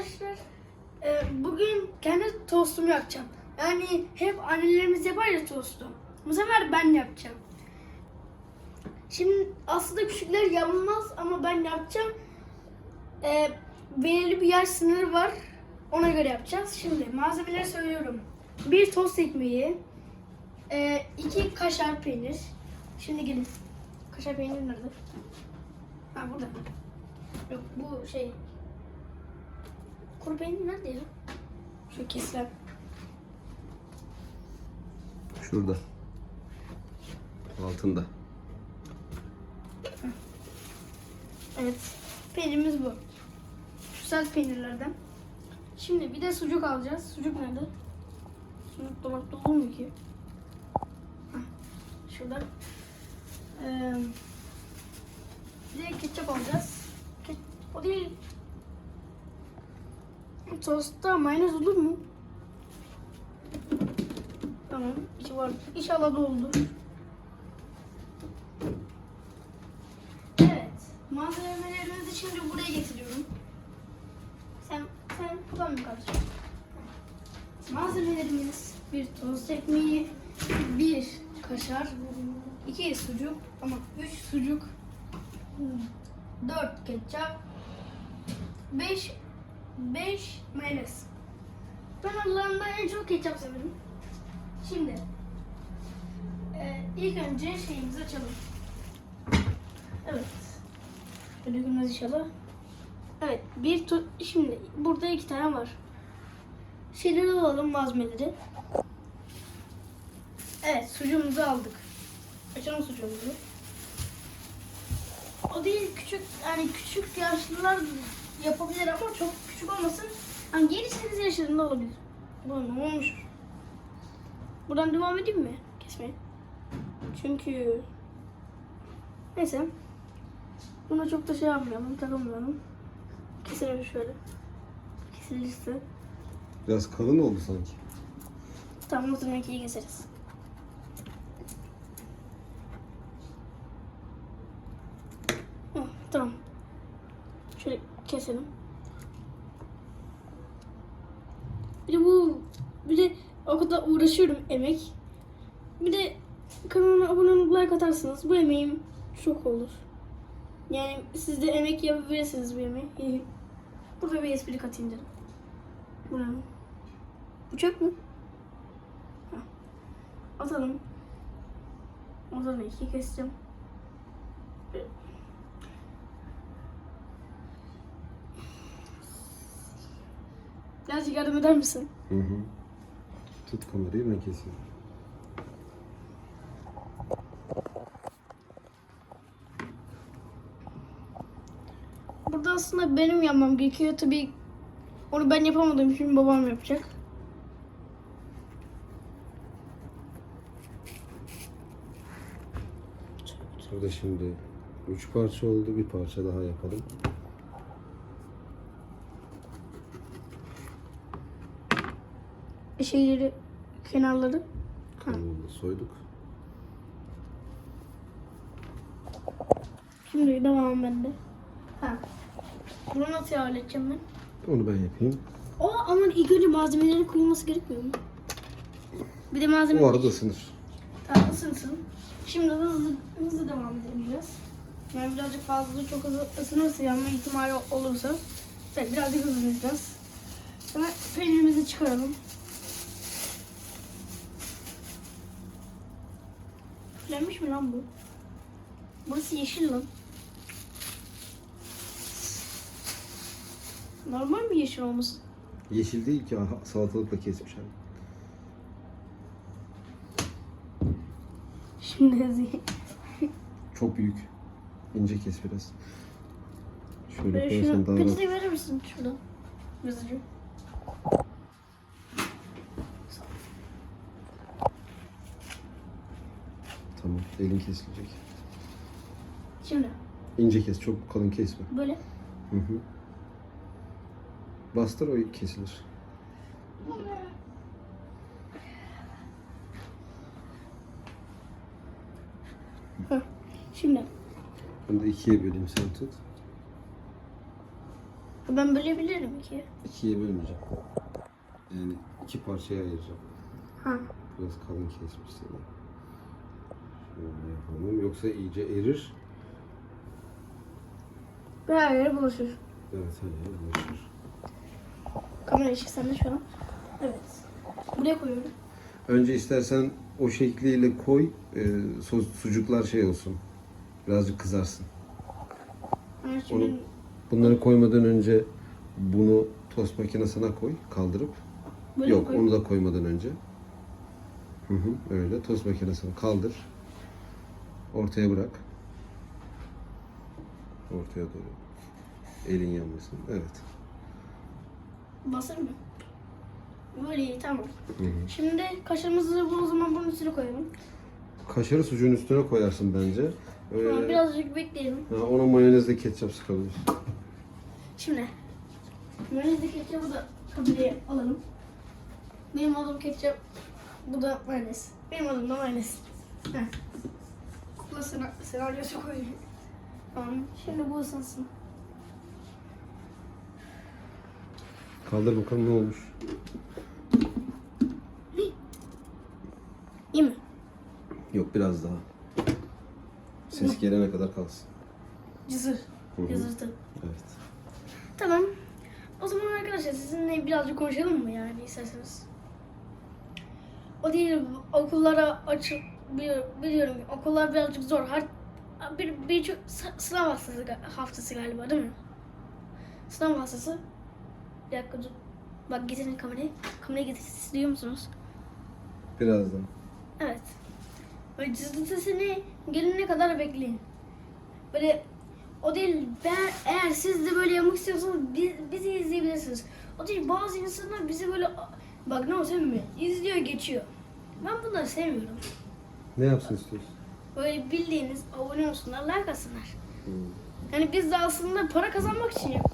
arkadaşlar. Ee, bugün kendi tostumu yapacağım. Yani hep annelerimiz yapar ya tostu. Bu sefer ben yapacağım. Şimdi aslında küçükler yapmaz ama ben yapacağım. Ee, belirli bir yaş sınırı var. Ona göre yapacağız. Şimdi malzemeleri söylüyorum. Bir tost ekmeği, e, iki kaşar peynir. Şimdi gelin. Kaşar peynir nerede? Ha burada. Yok bu şey. Kuru peynir nerede ya? Şu kesilen. Şurada. Altında. Evet. Peynirimiz bu. Şu sert peynirlerden. Şimdi bir de sucuk alacağız. Sucuk nerede? Sucuk dolapta olur mu ki? Şurada. Ee, bir de ketçap alacağız. Ke- o değil. Tostta mayonez olur mu? Tamam. içi var. İnşallah doldu. Evet. Malzemelerimizi şimdi buraya getiriyorum. Sen sen buradan mı kardeşim? Malzemelerimiz bir toz ekmeği, bir kaşar, iki sucuk ama üç sucuk, dört ketçap, beş beş mayonez. Ben aralarında en çok ketçap severim. Şimdi e, ilk önce şeyimizi açalım. Evet. Görmez inşallah. Evet. Bir tu- şimdi burada iki tane var. Şeyleri alalım malzemeleri. Evet sucuğumuzu aldık. Açalım sucuğumuzu. O değil küçük yani küçük yaşlılar yapabilir ama çok küçük olmasın. Yani 7-8 yaşlarında olabilir. Bu ne olmuş? Buradan devam edeyim mi? Kesmeye. Çünkü neyse. Buna çok da şey yapmayalım, takılmayalım. Keselim şöyle. Kesilirse. Biraz kalın oldu sanki. Tamam o zaman ikiyi keseriz. Hı, tamam. Şöyle keselim. Bir de bu bir de o uğraşıyorum emek. Bir de kanalıma abone olup like atarsınız. Bu emeğim çok olur. Yani siz de emek yapabilirsiniz bu emeği. Burada bir espri katayım dedim. Bu ne? Bu çöp mü? Ha. Atalım. Zaman iki keseceğim. Birazcık yardım eder misin? Hı hı. Tut kamerayı ben keseyim. Burada aslında benim yapmam gerekiyor. Tabii onu ben yapamadığım için babam yapacak. Burada şimdi üç parça oldu. Bir parça daha yapalım. Şeyleri, kenarları. Ha. Soyduk. Şimdi devam bende. Ha. Bunu nasıl halledeceğim ben? Onu ben yapayım. O ama ilk önce malzemelerin koyulması gerekmiyor mu? Bir de malzeme... O arada ısınır. Tamam ısınsın. Şimdi hızlı, hızlı devam edelim biraz. Yani birazcık fazla çok hızlı ısınırsa yanma ihtimali olursa evet, birazcık hızlanacağız. Hemen peynirimizi çıkaralım. Üflenmiş mi lan bu? Burası yeşil lan. Normal mi yeşil olması? Yeşil değil ki aha, salatalıkla kesmiş hani. Şimdi. Çok büyük. İnce kes biraz. Şöyle Böyle koyarsan şunu daha rahat. peçete verir misin şuradan? Hızlıca. Elin kesilecek. Şimdi İnce kes. Çok kalın kesme. böyle. Hı hı. Bastır o kesilir. Şimdi Ben de ikiye böleyim sen tut. Ben bölebilirim ki. İkiye bölmeyeceğim. Yani iki parçaya ayıracağım. Ha. Biraz kalın kesmişsin. ya. Yapalım. Yoksa iyice erir. Ve her yere bulaşır. Evet hayır bulaşır. Kamera ışık sende şu an. Evet. Buraya koyuyorum. Önce istersen o şekliyle koy. E, so- sucuklar şey olsun. Birazcık kızarsın. Ha, şimdi Onu- Bunları koymadan önce bunu tost makinesine koy. Kaldırıp. böyle Yok koy. onu da koymadan önce. Hı hı, öyle tost makinesini kaldır. Ortaya bırak. Ortaya doğru. Elin yanmasın. Evet. Basır mı? Böyle iyi tamam. Hı hı. Şimdi kaşarımızı bu o zaman bunun üstüne koyalım. Kaşarı sucuğun üstüne koyarsın bence. Tamam, Ee, birazcık bekleyelim. ha, ona mayonezle ketçap sıkabilirsin. Şimdi mayonezli ketçapı da kabileye alalım. Benim adım ketçap, bu da mayonez. Benim adım da mayonez. Heh. Kukla sena- senaryosu. Tamam, şimdi bu ısınsın. Kaldır bakalım ne olmuş. İyi mi? Yok biraz daha. Ses gelene kadar kalsın. Cızır. Hı hı. Cızırtı. Evet. Tamam. O zaman arkadaşlar sizinle birazcık konuşalım mı yani isterseniz? O değil okullara açık bili- biliyorum okullar birazcık zor. Her bir birçok s- sınav haftası, haftası galiba değil mi? Sınav haftası. Bir dakika dur. Bak getirin kamerayı. Kamerayı getirin. Siz duyuyor musunuz? Birazdan. Evet. Böyle cızırtısını gelene kadar bekleyin. Böyle o değil ben eğer siz de böyle yapmak istiyorsanız bi- bizi izleyebilirsiniz. O değil bazı insanlar bizi böyle bak ne olsa mi izliyor geçiyor. Ben bunları sevmiyorum. Ne yapsın istiyorsun? Böyle bildiğiniz abone olsunlar, like atsınlar. Hı. Yani biz de aslında para kazanmak için yap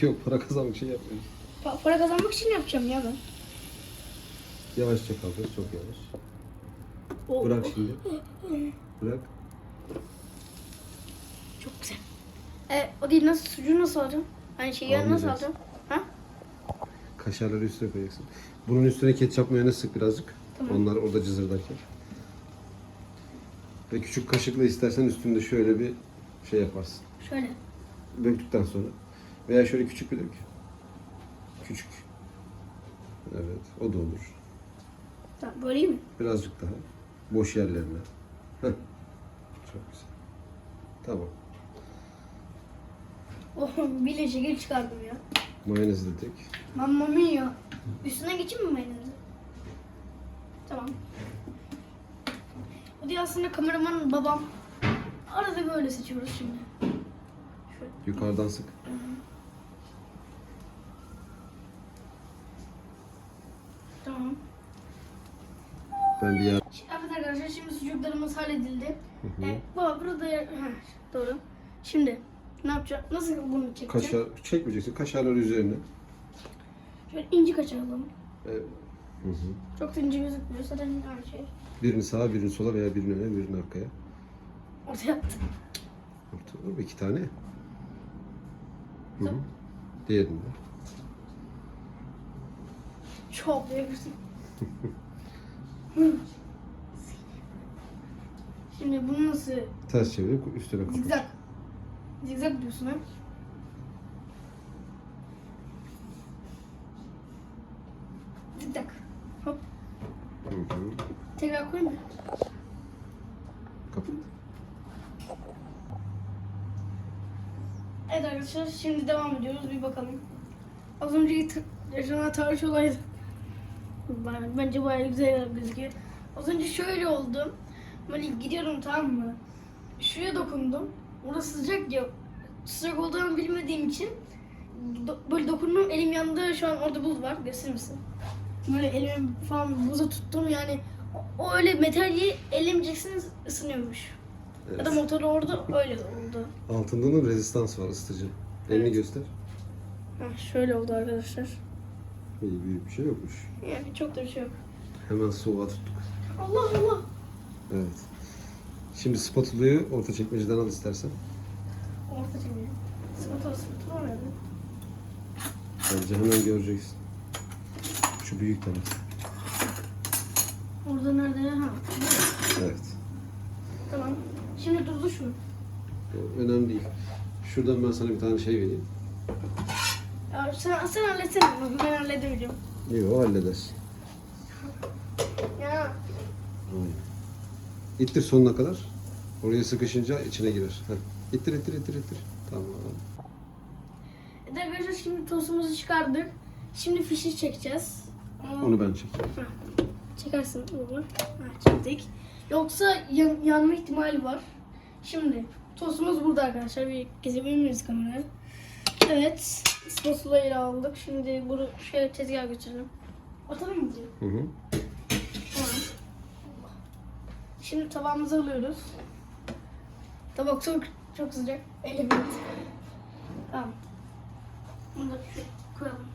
Yok para kazanmak şey yapmıyoruz. pa- para kazanmak için yapacağım ya ben. Yavaşça kaldır, çok yavaş. O- Bırak şimdi. Bırak. Çok güzel. E, o değil nasıl sucuğu nasıl alacağım? Hani şeyi nasıl Almayacaksın. alacağım? Ha? Kaşarları üstüne koyacaksın. Bunun üstüne ketçap mayonez sık birazcık. Tamam. Onlar orada cızırdarken. Ve küçük kaşıkla istersen üstünde şöyle bir şey yaparsın. Şöyle. Döktükten sonra. Veya şöyle küçük bir dök. Küçük. Evet, o da olur. Tamam, böyle iyi mi? Birazcık daha. Boş yerlerine. Heh. Çok güzel. Tamam. Oh, bile şekil çıkardım ya. Mayonezi de dök. Mamma mia. Üstüne geçeyim mi mayonezi? Tamam. Bu diye aslında kameraman babam. Arada böyle seçiyoruz şimdi. Şöyle. Yukarıdan sık. Tamam. Ben bir yer... Evet arkadaşlar şimdi sucuklarımız halledildi. hı. E, baba burada yer... Ha, doğru. Şimdi ne yapacağım? Nasıl bunu çekeceğim? Kaşar çekmeyeceksin. Kaşarları üzerine. Şöyle ince kaşar alalım. Evet. Hı. Çok da ince gözükmüyor. Zaten aynı şey. Birini sağa, birini sola veya birini öne, birini arkaya. Ortaya attım. Ortada iki tane. Hı hı. Tamam. Diğerini de. Çok. Hı. Şimdi bunu nasıl Ters çevirip üstüne koy. zigzag zigzag diyorsun ha? Zigzag. Tekrar koyayım mı? Kapat. Evet arkadaşlar şimdi devam ediyoruz bir bakalım. Az önceki t- yaşanan tarih olaydı. Ben- Bence bayağı güzel gözüküyor. Az önce şöyle oldu. Böyle gidiyorum tamam mı? Şuraya dokundum. Orası sıcak ya. Sıcak olduğunu bilmediğim için do- böyle dokundum elim yandı şu an orada buz var gösterir misin? Böyle elimi falan buza tuttum yani o, öyle metali ellemeyeceksiniz ısınıyormuş. Ya da Evet. motoru orada öyle oldu. Altında da rezistans var ısıtıcı. Elini Evet. göster. Ha, şöyle oldu arkadaşlar. İyi büyük bir şey yokmuş. Yani çok da bir şey yok. Hemen soğuğa tuttuk. Allah Allah. Evet. Şimdi spatula'yı orta çekmeceden al istersen. Orta çevirelim. Spatula spatula nerede? Bence hemen göreceksin. Şu büyük taraf. Orada nerede? Ha. Evet. Tamam. Şimdi durduş mu? Önemli değil. Şuradan ben sana bir tane şey vereyim. Ya sen, sen halletsene bunu. Ben halledemeyeceğim. Yok halledersin. Ya. Aynen. İttir sonuna kadar. Oraya sıkışınca içine girer. Heh. İttir ittir ittir ittir. Tamam. Evet arkadaşlar şimdi tostumuzu çıkardık. Şimdi fişi çekeceğiz. Onu ben çekeyim. Ha, Çekersin baba. Ha, çektik. Yoksa yan, yanma ihtimali var. Şimdi tostumuz burada arkadaşlar. Bir gezebilir miyiz kamerayı? Evet. Spatulayı aldık. Şimdi bunu şöyle tezgaha götürelim. Atalım mı diye? Hı hı. Tamam. Şimdi tabağımızı alıyoruz. Tabak çok çok sıcak. Elim Tamam. Bunu da koyalım.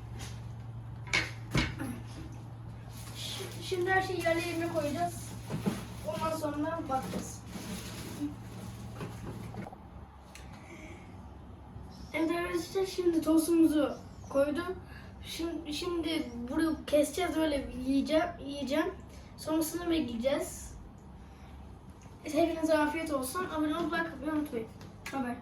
Şimdi her şeyi yerli yerine koyacağız. Ondan sonra bakacağız. Evet arkadaşlar şimdi tostumuzu koydum. Şimdi, şimdi bunu keseceğiz böyle yiyeceğim, yiyeceğim. Sonrasını bekleyeceğiz. Hepinize afiyet olsun. Abone olmayı, unutmayın. Haber.